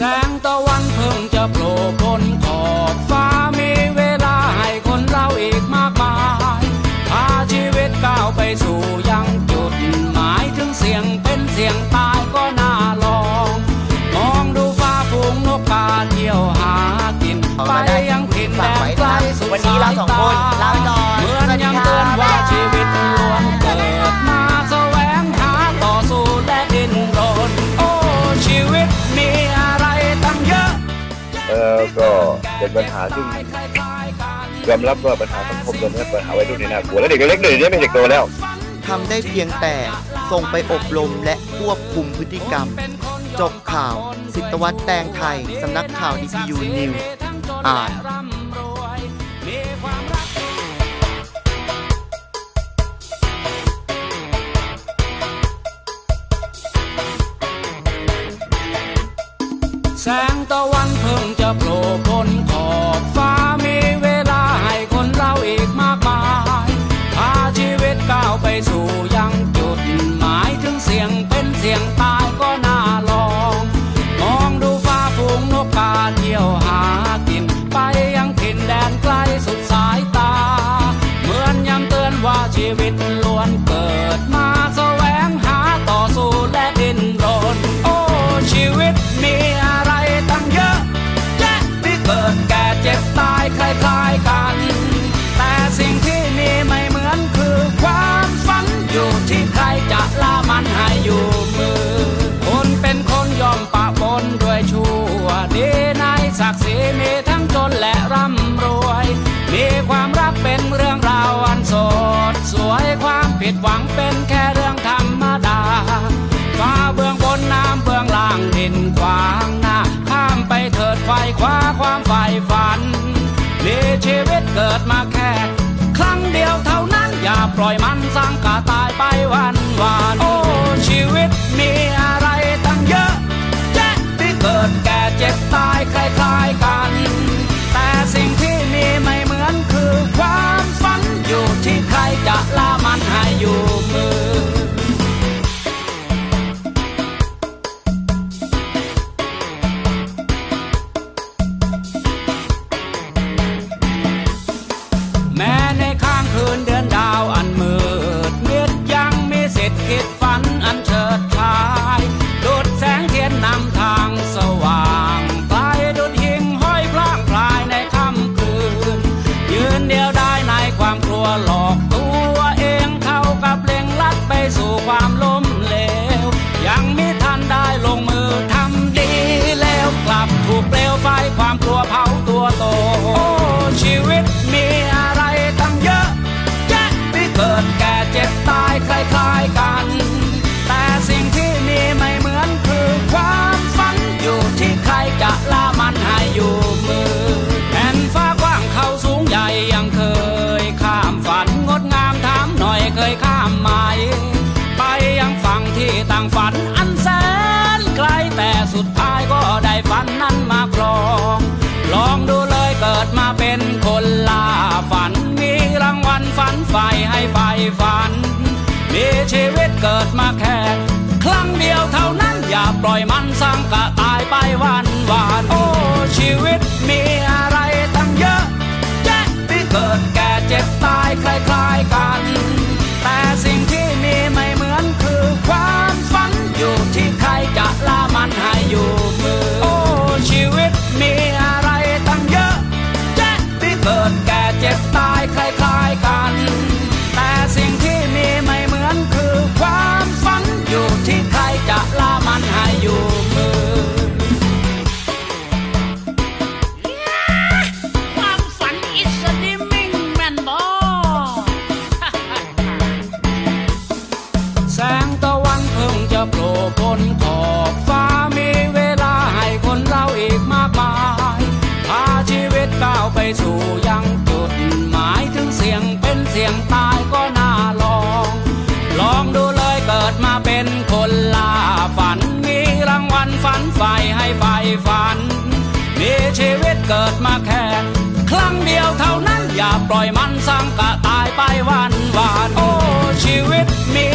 แสงตะวันเพิ่งจะโผล่พ้นขอบฟ้ามีเวลาให้คนเราอีกมากมายพาชีวิตก้าวไปสู่ยังจุดหมายถึงเสียงเป็นเสียงตายก็น่าลองมองดูฟ้าฝูงนกกาเที่ยวหากินไปยังถิ่นแดนไกลสุดวันนี้เราสองคนลาไปก่อน เป็นปัญหาซึ่งยอมรับว่าปัญหาสังคมตอนนี้ปัญหาวัยรุ่นนี่น่ากลัวแล้วเด็กเล็กๆเดี๋ยวนี้ไม่เด็กโตแล้วทำได้เพียงแต่ส่งไปอบรมและควบคุมพฤติกรรม จบข่าว สิทธวัฒน์แตงไทย สำนักข่าว DPU News อ่านแสงตะวันเพิ่งจะโผล่ ผิดหวังเป็นแค่เรื่องธรรมดาฟ้าเบื้องบนน้ำเบื้องล่างดินขวางหน้าข้ามไปเถิดไฟคว้าความใฝ่ฝันมีชีวิตเกิดมาแค่ ครั้งเดียวเท่านั้นอย่าปล่อยมันสร้างกาตายไปวันวานโอ้ชีวิตมีอะไร ฝันอันแสนไกลแต่สุดท้ายก็ได้ฝันนั้นมาครอง ลองดูเลยเกิดมาเป็นคนล่าฝัน มีรางวัลฝันไฟให้ไฟฝัน มีชีวิตเกิดมาแค่ ครั้งเดียวเท่านั้นอย่าปล่อยมันสร้างกะตายไปวัน ฝันใฝ่ให้ใฝ่ฝันมีชีวิตเกิดมาแค่ ครั้งเดียวเท่านั้นอย่าปล่อยมันสร้างกะตายไปวันวานโอ้ชีวิตมี